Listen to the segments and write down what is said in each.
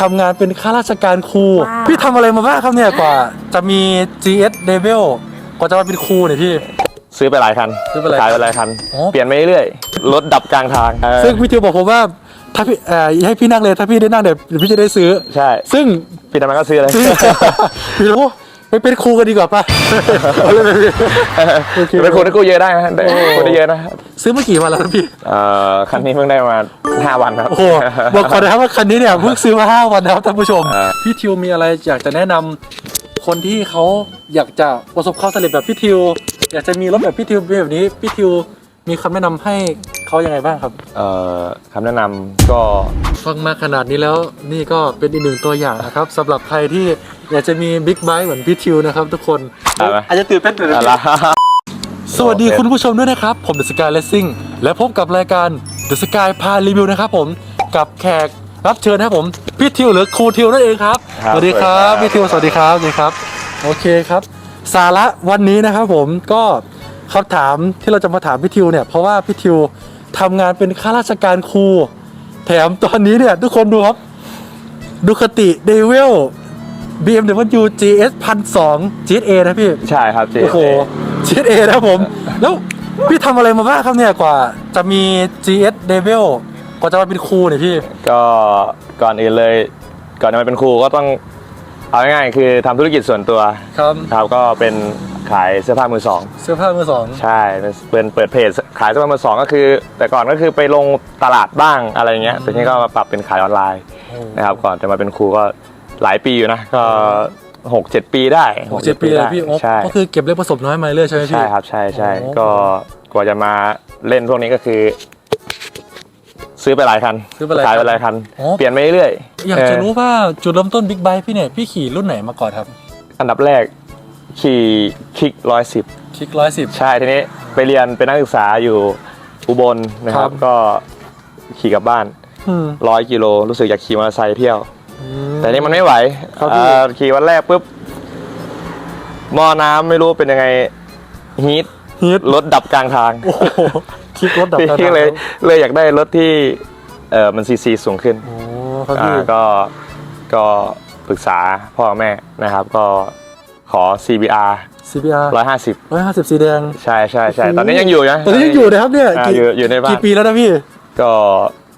ทำงานเป็นข้าราชการครู ว้าว พี่ทำอะไรมาบ้างครับเนี่ยกว่า จะมี GS level กว่าจะมาเป็นครูเนี่ยพี่ ซื้อไปหลายคันซื้อไปหลายขายไปหลายคัน อ๋อ เปลี่ยนไปเรื่อยๆรถดับกลางทางเออซึ่งพี่ทิวบอกผมว่าถ้าพี่เอ่อให้พี่นั่งเลยถ้าพี่ได้นั่งเดี๋ยวเดี๋ยวพี่จะได้ซื้อ ใช่ซึ่ง พี่ทำไมก็ซื้อเลยซื้อพี่รู้ไปเป็นครูกันดีกว่าป่ะ เอาเลยพี่โอเคเป็นคนที่กู้เยอะได้นะได้โอ้คนได้เยอะนะ ซื้อมากี่วันแล้วครับพี่ เอ่อคันนี้เพิ่งได้มาห้าวันครับ โอ้โหบอกก่อนนะครับว่าคันนี้เนี่ยเพิ่งซื้อมาห้าวันนะครับท่านผู้ชม อ่า พี่ทิวมีอะไรอยากจะแนะนำคนที่เขาอยากจะประสบความสำเร็จแบบพี่ทิว อยากจะมีรถแบบพี่ทิวเป็นแบบนี้พี่ทิวมีคำแนะนำให้เขายังไงบ้างครับ เอ่อคำแนะนำก็ฟังมาขนาดนี้แล้วนี่ก็เป็นอีกหนึ่งตัวอย่างนะครับสำหรับใครที่อยากจะมีบิ๊กไบค์เหมือนพี่ทิวนะครับทุกคน อะไรไหมอาจจะตื่นเต้นหน่อยนะอะไร สวัสดีคุณผู้ชมด้วยนะครับ ผมเดอะสกายเลสซิ่งและพบกับรายการเดอะสกายพารีวิวนะครับผมกับแขกรับเชิญนะครับผมพี่ทิวหรือครูทิวนั่นเองครับครับสวัสดีครับ สวัสดีครับพี่ทิวสวัสดีครับสวัสดีครับ โอเคครับ สาระวันนี้นะครับผมก็คำถามที่เราจะมาถามพี่ทิวเนี่ยเพราะว่าพี่ทิวทำงานเป็นข้าราชการครูแถมตอนนี้เนี่ยทุกคนดูครับดูคติเดวิล BMW GS 1,200 GSA นะพี่ ใช่ครับเจโอ้โห GSA นะครับผม แล้วพี่ทำอะไรมาบ้างครับเนี่ยกว่าจะมี GS level กว่าจะมาเป็นครูเนี่ยพี่ ก็ก่อนอื่นเลย ก่อนจะมาเป็นครูก็ต้องเอาง่ายๆคือทำธุรกิจส่วนตัวครับครับก็เป็นขายเสื้อผ้ามือสอง เสื้อผ้ามือสอง ใช่เป็นเปิดเพจขายเสื้อผ้ามือสองก็คือ แต่ก่อนก็คือไปลงตลาดบ้างอะไรเงี้ยแต่ทีนี้ก็มาปรับเป็นขายออนไลน์นะครับก่อนจะมาเป็นครูก็หลายปีอยู่นะก็ หกเจ็ดปีได้หกเจ็ดปีเลยพี่โอ๊คใช่ก็คือเก็บเล็กผสมน้อยมาเรื่อยใช่ไหมพี่ ใช่ครับใช่ใช่โอ้ ก็กว่าจะมาเล่นพวกนี้ก็คือ ซื้อไปหลายคันซื้อไปหลายขายไปคันหลายคัน โอ้ เปลี่ยนไปเรื่อยๆอยากจะเรู้ว่าจุดเริ่มต้นบิ๊กไบค์พี่เนี่ยพี่ขี่รุ่นไหนมาก่อนครับอันดับแรกขี่คิกร้อยสิบคลิกร้อยสิบ ใช่ทีนี้ไปเรียนเป็นนักศึกษาอยู่อุบลนะคครัรับบก็ขี่กลับบ้านร้อยกิโลรู้สึกอยากขี่มอเตอร์ไซค์เที่ยว แต่นี่มันไม่ไหวครับพี่เอ่อขี่วันแรกปุ๊บหม้อน้ำไม่รู้เป็นยังไงฮีทฮีทรถดับกลางทางโอ้โหคลิกรถดับพี่กระดาษเลยเลยอยากได้รถที่เออมันซีซีสูงขึ้น โอ้ครับอ่าพี่ก็ก็ปรึกษาพ่อแม่นะครับ ก็ขอ CBR CBR 150 ร้อยห้าสิบสีแดงใช่ใช่ใช่ตอนนี้ยังอยู่นะตอนนี้ยังอยู่นะครับเนี่ยอ่ากี่อยู่อยู่ในบ้าน กี่ปีแล้วนะพี่ก็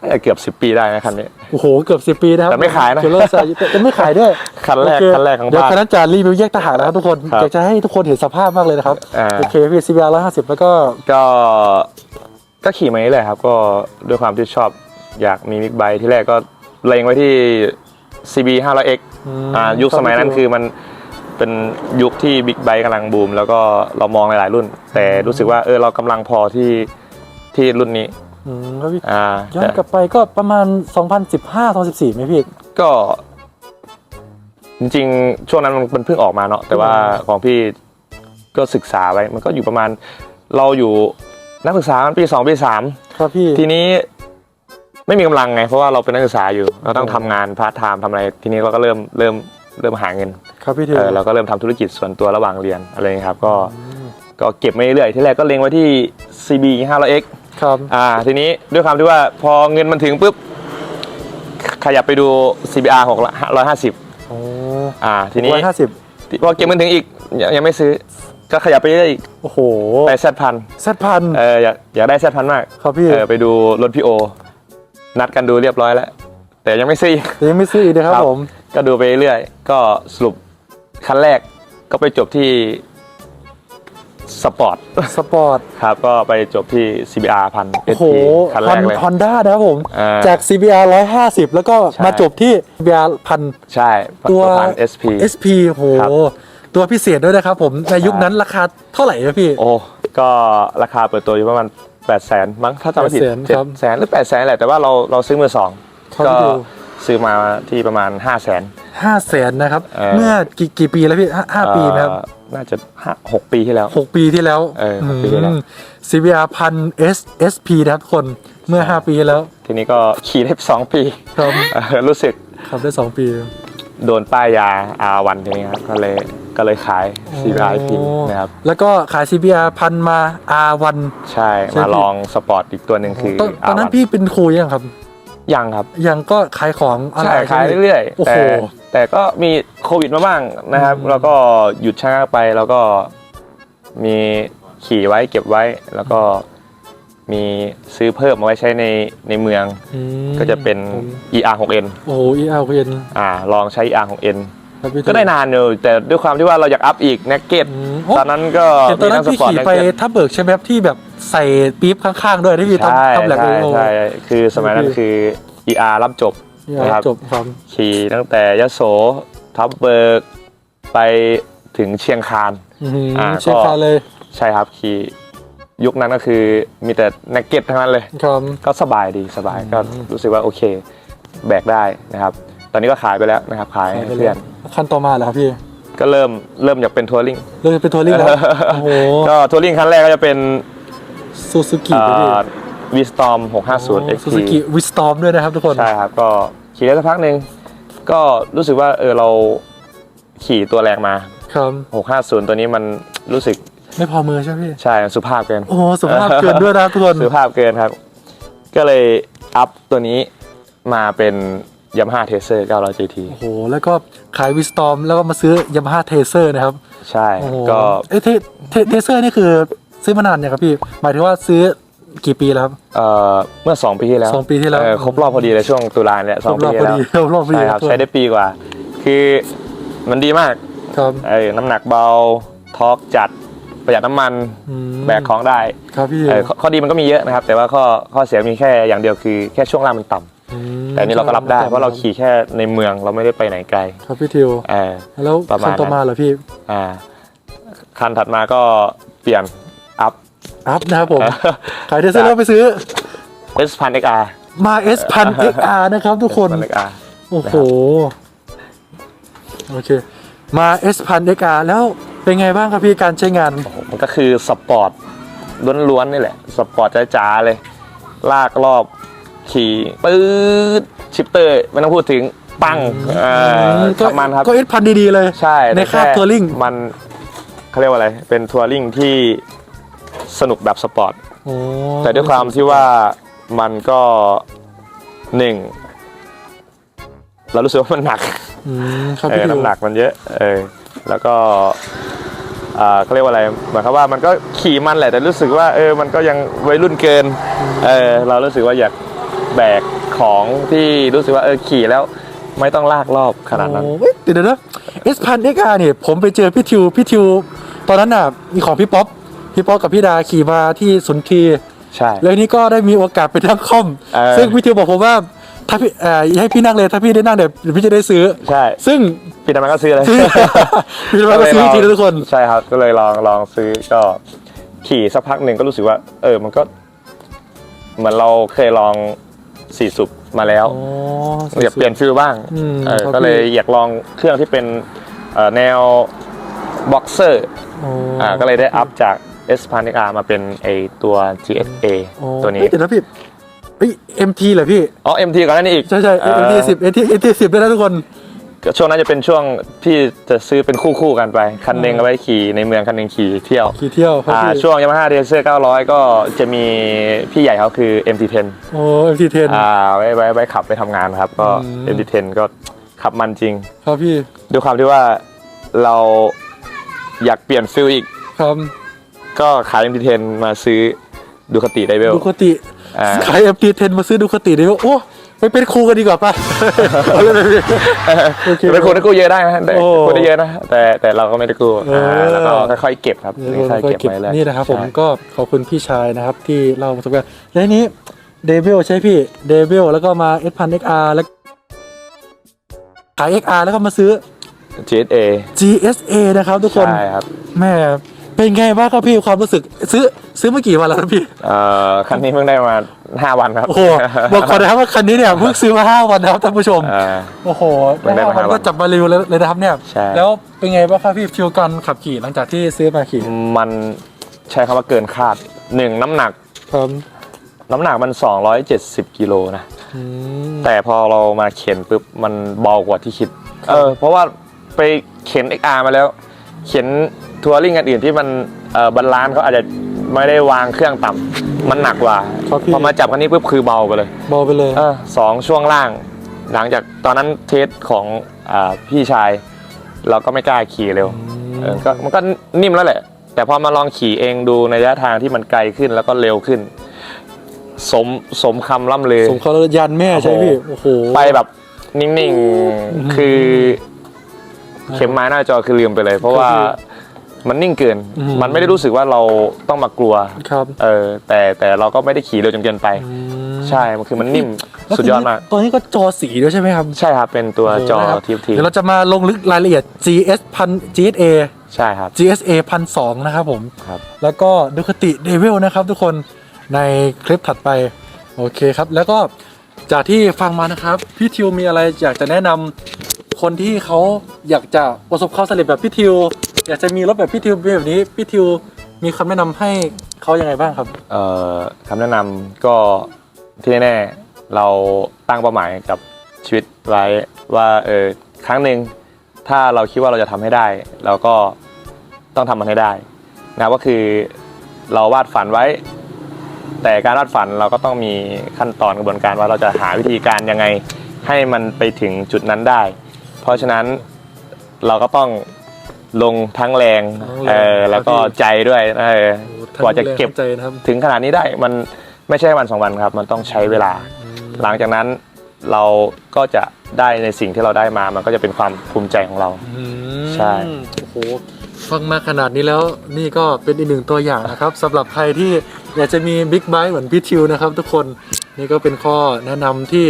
น่าจะเกือบ 10 ปีได้นะคันนี้ โอ้โหเกือบสิบปีนะครับแต่ไม่ขายนะ เจอรถสายแต่ไม่ขายด้วยคันแรกโอเคันแรกของเดี๋ยวบ้านคันนั้นจะรีวิวแยกต่างหากนะครับทุกคนครับอยากจะให้ทุกคนเห็นสภาพมากเลยนะครับอ่าโอเคพี่ CBR ร้อยห้าสิบแล้วก็ก็ก็ขี่มาเรื่อยๆครับ ก็ด้วยความที่ชอบอยากมีบิ๊กไบค์ที่แรกก็เล็งไว้ที่ CB 500X มอ่ายุคสมัยนั้นคือมันเป็นยุคที่บิ๊กไบค์กำลังบูม แล้วก็เรามองหลายๆรุ่น แต่รู้สึกว่าเออเรากำลังพอที่ที่รุ่นนี้ อืมครับพี่อ่าย้อนกลับไปก็ประมาณ 2015 2014ไหมพี่ ก็ จริงๆ ช่วงนั้นมันเพิ่งออกมาเนาะแต่ว่าของพี่ก็ศึกษาไว้ มันก็อยู่ประมาณเราอยู่นักศึกษามันปีสองปีสามครับพี่ ทีนี้ไม่มีกำลังไง เพราะว่าเราเป็นนักศึกษาอยู่ เราต้องทำงานพาร์ทไทม์ทำอะไรทีนี้เราก็เริ่มเริ่มเริ่มหาเงินครับพี่เทเออเราก็เริ่มทำธุรกิจส่วนตัวระหว่างเรียนอะไรอย่างเงี้ยครับก็ ก็เก็บมาเรื่อยๆที่แรกก็เล็งไว้ที่ CB 500X ครับ อ่า ทีนี้ด้วยความที่ว่าพอเงินมันถึงปุ๊บ ขยับไปดู CBR 650โอ้อ่า ทีนี้ร้อยห้าสิบพอเก็บเงินถึงอีกยังยังไม่ซื้อ ก็ขยับไปเรื่อยๆอีกโอ้โหไปแซดพันเซตพันเอออยากอยากได้แซดพันมากครับพี่เออไปดูรถพี่โอ นัดกันดูเรียบร้อยแล้ว แต่ยังไม่ซื้อแต่ยังไม่ซื้ออีกนะครับครับผม ก็ดูไปเรื่อยๆก็สรุปคันแรกก็ไปจบที่ สปอร์ตสปอร์ตครับก็ไปจบที่ CBR พันโอ้โหคันแรกเลยฮอนด้านะครับผมอ่าจาก CBR 150 แล้วก็ใช่มาจบที่ CBR พันใช่ ตัวพัน SP SP โหครับตัวพิเศษด้วยนะครับผมในยุคนั้นราคาเท่าไหร่นะพี่ โอ้ ก็ราคาเปิดตัวอยู่ประมาณ8 0 0แสนมั้งถ้าจำไม่ผิด800,000เจ็ดครับแสนหรือ8 0 0แสนแหละแต่ว่าเราเราซื้อมือสองครับก็พี่ดูซื้อมาที่ประมาณ 5 0 0แสนห้าแสนนะครับเออเมื่อกี่กี่ปีแล้วพี่ห้าห้าปีไหมครับ น่าจะห้าหกปีที่แล้วหกปีที่แล้วเออหกปีที่แล้วอืม CBR พัน S SP นะครับทุกคนเมื่อ 5 ปีที่แล้วทีนี้ก็ขี่ได้สองปีครับเออรู้สึกขับได้ 2 ปีโดนป้ายยาอาวันทีนี้ครับก็เลยก็เลยขาย CBR พินนะครับ แล้วก็ขาย CBR พันมา R1 ใช่ใช่มาพี่ ลองสปอร์ตอีกตัวหนึ่งคือตอนตอนนั้น R1 พี่เป็นครูยังครับ ยังครับ ยังก็ขายของออนใช่ไลน์ขายใช่ไหมเรื่อยโอ้ๆแต่โห แต่ก็มีโควิดมาบ้างนะครับอืมแล้วก็หยุดชะงักไปแล้วก็มีขี่ไว้เก็บไว้แล้วก็มีซื้อเพิ่มมาไว้ใช้ในในเมือง อืมก็จะเป็นผม ER 6N โอ้โหอีอาร์เอ็นอ่า ลองใช้ ER 6N ครับพี่ก็ได้นานอยู่แต่ด้วยความที่ว่าเราอยากอัพอีกนักเก็ตอืมโอ้ตอนนั้นก็เห็นตอนนั้นมีพี่ทั้งสปอร์ตขี่นักไปเก็ตทับเบิกใช่ไหมครับที่แบบใส่ปี๊บข้างๆ ด้วยที่พี่ใช่ทำทำแหลกใช่โอ้ใช่คือสมัยนั้นคือ ER รับจบ นี่นะครับจบครับขี่ตั้งแต่ยโสทับเบิกไปถึงเชียงคานอื้อหืออ่าเชียร์ก็คาเลยใช่ครับขี่ยุคนั้นก็คือมีแต่นักเก็ตทั้งนั้นเลยครับก็สบายดีสบายอืมก็รู้สึกว่าโอเค แบกได้นะครับ ตอนนี้ก็ขายไปแล้วนะครับขายให้เพื่อนขั้นต่อมาเหรอครับพี่ก็เริ่มเริ่มอยากเป็นทัวริงเริ่มเป็นทัวริ่งแล้วโอ้โหก็ทัวริงครั้งแรกก็จะเป็นซูซูกิไปพี่ วีสตอม650ซู XT ซูกิวิสตอมด้วยนะครับทุกคนใช่ครับ ก็ขี่ได้สักพักหนึ่งก็รู้สึกว่าเออเราขี่ตัวแรงมา ครับ650 ตัวนี้มันรู้สึกไม่พอมือใช่ไหมพี่ใช่สุภาพเกิน โอ้โหสุภาพเกินด้วยนะครับทุกคนสุภาพเกินครับ ก็เลยอัพตัวนี้มาเป็น Yamaha Tracer 900 GT โอ้โหแล้วก็ขายวิสตอมแล้วก็มาซื้อยามาฮ่าเทเซอร์นะครับ ใช่โอ้โหก็เอ้ยเทเทเทเซอร์นี่คือซื้อมานานเนี่ยงครับพี่ หมายถึงว่าซื้อ กี่ปีแล้วครับ เอ่อเมื่อ 2 ปีที่แล้วสองปีที่แล้วเออครบรอบพอดีเลยช่วงตุลาเนี่ยสองครปีบรอบที่พอแล้วดีครบรอบพอดีใช่ครับทุกนใช้ได้ปีกว่า คือมันดีมากครับเออน้ำหนักเบาทอร์กจัดประหยัดน้ำมันอืมแบกของได้ครับพี่เออข้อข้อดีมันก็มีเยอะนะครับ แต่ว่าข้อข้อเสียมีแค่อย่างเดียวคือแค่ช่วงล่างมันต่ำอืมแต่อันนี้เราก็รับได้เพราะเราขี่แค่ในเมืองเราไม่ได้ไปไหนไกลครับพี่ทิวเออ แล้วประมาณ คันต่อมาเหรอพี่ อ่าคันถัดมาก็เปลี่ยนอัพ อัพนะครับผมขายเทเซอร์แล้วไปซื้อ S พัน XR มา S พัน XR นะครับทุกคนพัน XR โอ้โห โอเค มา S พัน XR แล้วเป็นไงบ้างครับพี่การใช้งาน มันก็คือสปอร์ตล้วนๆนี่แหละ สปอร์ตจ๋าๆเลย ลากรอบขี่ปื๊ดชิปเตอร์ไม่ต้องพูดถึงปังเออก็ขับมันครับ ก็ S พันดี ๆ เลย ใช่ ในคราบแต่ทัวริงมันเขาเรียกว่าอะไร เป็นทัวริงที่ สนุกแบบสปอร์ต โอ้แต่ด้วยความที่ว่ามันก็หนึ่งเรารู้สึกว่ามันหนักอืมครับเอพี่อทิวน้ำหนักมันเยอะเออแล้วก็อ่าเขาเรียกว่าอะไรหมายความว่ามันก็ขี่มันแหละแต่รู้สึกว่าเออมันก็ยังวัยรุ่นเกินเออเรารู้สึกว่าอยากแบกของที่รู้สึกว่าเออขี่แล้วไม่ต้องลากรอบขนาดนั้น โอ้เว้ยเดี๋ยวนะ S พัน XR เนี่ยผมไปเจอพี่ทิวพี่ทิว ตอนนั้นน่ะมีของพี่ป๊อป พี่ป๊อปกับพี่ดาขี่มาที่สุนทรีใช่ แล้วนี่ก็ได้มีโอกาสไปนั่งคอม เออ ซึ่งพี่ทิวบอกผมว่าถ้าพี่เอ่อให้พี่นั่งเลยถ้าพี่ได้นั่งเดี๋ยวพี่จะได้ซื้อ ใช่ซึ่งพี่ทำไมก็ซื้อเลยซื้อพี่ทำไมก็ซื้อจริงๆนะทุกคน ใช่ครับ ก็เลยลองลองซื้อก็ขี่สักพักหนึ่งก็รู้สึกว่า เออมันก็ เหมือนเราเคยลองสี่สุบมาแล้วอ๋ออยากเปลี่ยนฟิลบ้างอืมเออครับก็เลยพี่ อยากลองเครื่องที่เป็นเอ่อแนวบ็อกเซอร์อ๋ออ่าก็เลยได้อัพจาก S p a n i c R มาเป็นไอตัว GSA อ๋อตัวนี้เอ้ยเดี๋ยวนะพี่เฮ้ย MT เหรอพี่ อ๋อ MT ก่อนหน้านี้อีก ใช่ใช่เอ่อ MT สิบ MT MT สิบด้วยนะทุกคนช่วงนั้นจะเป็นช่วงที่จะซื้อเป็นคู่คู่ๆกันไป คันหนึ่งเอาไว้ขี่ในเมืองคันหนึ่งขี่เที่ยวขี่เที่ยวครับอ่าพี่ช่วง Yamaha Racer 900 ก็จะมีพี่ใหญ่เขาคือ MT10 โอ้ MT 10 อ่าไว้ไว้ไว้ขับไปทำงานครับก็อืม MT10 ก็ขับมันจริง ครับพี่ด้วยความที่ว่าเราอยากเปลี่ยนฟิลอีกครับ ก็ขาย MT10 มาซื้อดูคติไดเวล ดูคติอ่า ขาย MT 10มาซื้อดูคติได้ว่าโอ้ไปเป็นครูกันดีกว่าป่ะเอาเลยพี่โอเคเป็นคนที่กู้เยอะได้นะแต่โอ้กู้ได้เยอะนะแต่แต่เราก็ไม่ได้กู้เอออ่าแล้วก็ค่อยๆเก็บครับเดี๋ยวค่อยๆก็เก็บเก็บไปเลยนี่นะครับผมใช่ก็ขอบคุณพี่ชายนะครับ ที่เล่าประสบการณ์และทีนี้เดวิลใช่พี่เดวิลแล้วก็มา S พัน XR แล้วขาย XR แล้วก็มาซื้อ GSA GSA นะครับทุกคน ใช่ครับ แม่ เป็นไงบ้างครับพี่ความรู้สึกซื้อซื้อเมื่อกี่วันแล้วครับพี่เอ่อคันนี้เพิ่งได้มา5วันครับโอ้โหบอกก่อนนะครับว่าคันนี้เนี่ยเพิ่งซื้อมา5วันนะครับท่านผู้ชมอ่าโอ้โหเพิ่งได้มาห้าวันห้าวันก็จับมารีวิวเลยเลยนะครับเนี่ยใช่ แล้วเป็นไงบ้างครับพี่ฟิลการขับขี่หลังจากที่ซื้อมาขี่มันใช้คำว่าเกินคาดหนึ่งน้ำหนักครับน้ำหนักมัน 270กิโลนะ อืม แต่พอเรามาเข็นปุ๊บมันเบากว่าที่คิด เออ เพราะว่าไปเข็น XR มาแล้ว เข็น ทัวริงอันอื่นที่มันเออบาลานซ์เขาอาจจะไม่ได้วางเครื่องต่ำมันหนักกว่าครับพี่ พอมาจับคันนี้ปุ๊บคือเบาไปเลยเบาไปเลย เออสองช่วงล่าง หลังจากตอนนั้นเทสของอาพี่ชาย เราก็ไม่กล้าขี่เร็วเออก็มันก็นิ่มแล้วแหละ แต่พอมาลองขี่เองดูในระยะทางที่มันไกลขึ้นแล้วก็เร็วขึ้น สมสมคำล่ำลือสงเขายันแม่ใช่ไหมพี่ โอ้โห ไปแบบนิ่งๆ คือ เข็มไม้หน้าจอคือลืมไปเลย เพราะว่า มันนิ่งเกิน อืม มันไม่ได้รู้สึกว่าเราต้องมากลัว ครับเออ แต่แต่เราก็ไม่ได้ขี่เร็วจนเกินไปอืมใช่มันคือมันนิ่มแล้วสุดยอดมาก ตัวนี้ก็จอสีด้วยใช่ไหมครับใช่ครับ เป็นตัวจอโโหนะครับทีทีเดี๋ยวเราจะมาลงลึกรายละเอียด GS พัน GSA ใช่ครับ GSA พันสองนะครับผม ครับ แล้วก็ดูคติเดวิลนะครับทุกคนในคลิปถัดไป โอเคครับ แล้วก็จากที่ฟังมานะครับ พี่ทิวมีอะไรอยากจะแนะนำคนที่เขาอยากจะประสบความสำเร็จแบบพี่ทิว อยากจะมีรถแบบพี่ทิวแบบนี้พี่ทิวมีคำแนะนำให้เขายังไงบ้างครับ เอ่อคำแนะนำก็ที่แน่ๆเราตั้งเป้าหมายกับชีวิตไว้ว่าเออครั้งหนึ่งถ้าเราคิดว่าเราจะทำให้ได้ เราก็ต้องทำมันให้ได้นะก็คือเราวาดฝันไว้ แต่การวาดฝันเราก็ต้องมีขั้นตอนกระบวนการว่าเราจะหาวิธีการยังไงให้มันไปถึงจุดนั้นได้ เพราะฉะนั้นเราก็ต้อง ลงทั้งแรงทั้งแรงเออแล้วก็ครับพี่ใจด้วยเออโอ้กว่าจะเก็บท่านดูแลใจนะครับถึงขนาดนี้ได้มันไม่ใช่วันสองวันครับ มันต้องใช้เวลา หลังจากนั้นเราก็จะได้ในสิ่งที่เราได้มา มันก็จะเป็นความภูมิใจของเราอืมใช่โอ้โหฟังมาขนาดนี้แล้วนี่ก็เป็นอีกหนึ่งตัวอย่างนะครับสำหรับใครที่อยากจะมีบิ๊กไบค์เหมือนพี่ทิวนะครับทุกคนนี่ก็เป็นข้อแนะนำที่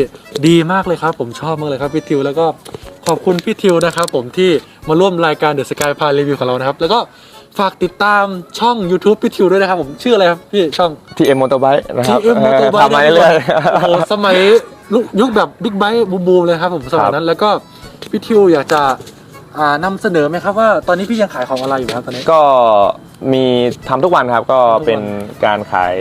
ดีมากเลยครับ ผมชอบมากเลยครับพี่ทิวแล้วก็ขอบคุณพี่ทิวนะครับ ผมที่ มาร่วมรายการเดอะสกายพารีวิวของเรานะครับ แล้วก็ฝากติดตามช่อง YouTube พี่ทิวด้วยนะครับผมชื่ออะไรครับพี่ช่องที่เอ็มมอเตอร์ไบค์นะครับ TM Motorbike ทำมาเรื่อยโอ้โหสมัยยุคแบบบิ๊กไบค์บูมๆเลยครับผมสมัยนั้นแล้วก็พี่ทิวอยากจะอ่านำเสนอไหมครับว่าตอนนี้พี่ยังขายของอะไรอยู่ครับตอนนี้ๆก็มีทำทุกวันครับก็ทำทุกวันเป็นการขาย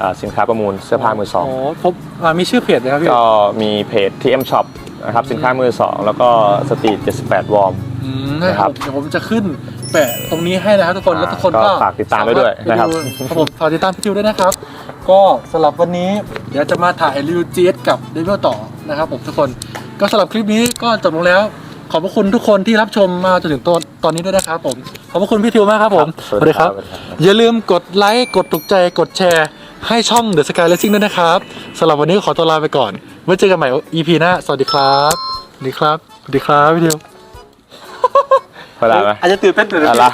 อ่าสินค้าประมูลเสื้อผ้ามือสองผมอ่ามีชื่อเพจไหมครับพี่ ก็มีเพจ TM Shop นะครับสินค้ามือสองแล้วก็สตรีท78 วอร์ม อืมได้ครับนะครับเดี๋ยวผมจะขึ้นแปะตรงนี้ให้นะครับทุกคน อ่าแล้วทุกคนก็ก็ฝากติดตามไว้ด้วยนะครับ สามารถไปดูครับผมฝากติดตามพี่ทิวด้วยนะครับ ก็สำหรับวันนี้เดี๋ยวจะมาถ่ายรีวิว GS กับเดวิลต่อนะครับผมทุกคน ก็สำหรับคลิปนี้ก็จบลงแล้ว ขอบพระคุณทุกคนที่รับชมมาจนถึงตอนตอนนี้ด้วยนะครับผม ขอบพระคุณพี่ทิวมากครับผมครับสวัสดีครับ อย่าลืมกดไลค์ กดถูกใจ กดแชร์ ให้ช่อง The Sky Racing ด้วยนะครับ สำหรับวันนี้ขอตัวลาไปก่อน ไว้เจอกันใหม่ EP หน้า สวัสดีครับสวัสดีครับสวัสดีครับพี่ทิวเวลาไหมอาจจะตื่นเต้นตื่นอะเต้นไร